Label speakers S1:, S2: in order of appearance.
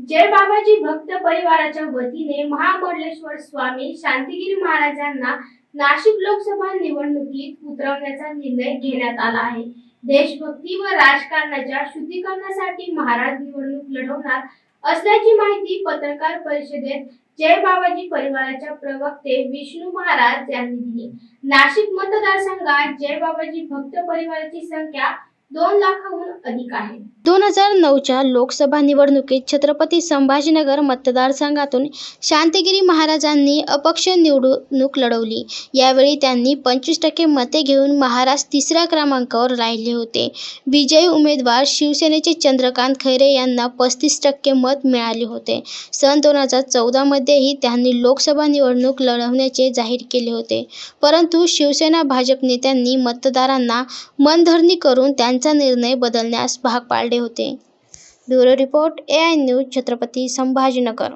S1: जय बाबाजी भक्त परिवाराच्या वतीने महामंडलेश्वर स्वामी शांतिगिरी महाराजांना नाशिक लोकसभा निवडणुकीत उतरवण्याचा निर्णय घेण्यात आला आहे. देशभक्ती व राजकारणाच्या शुद्धीकरणासाठी महाराज निवडणूक लढवणार असल्याची माहिती पत्रकार परिषदेत जय बाबाजी परिवाराच्या प्रवक्ते विष्णू महाराज यांनी दिली. नाशिक मतदारसंघात जय बाबाजी भक्त परिवाराची संख्या दोन लाखाहून अधिक आहे.
S2: दोन हजार नऊच्या लोकसभा निवडणुकीत छत्रपती संभाजीनगर मतदारसंघातून शांतगिरी महाराजांनी अपक्ष निवडणूक लढवली. यावेळी त्यांनी पंचवीस टक्के मते घेऊन महाराज तिसऱ्या क्रमांकावर राहिले होते. विजयी उमेदवार शिवसेनेचे चंद्रकांत खैरे यांना पस्तीस टक्के मत मिळाले होते. सन दोन हजार चौदामध्येही त्यांनी लोकसभा निवडणूक लढवण्याचे जाहीर केले होते. परंतु शिवसेना भाजप नेत्यांनी मतदारांना मनधरणी करून त्यांचा निर्णय बदलण्यास भाग पाडले होते. Bureau report A I news Chhatrapati Sambhajinagar.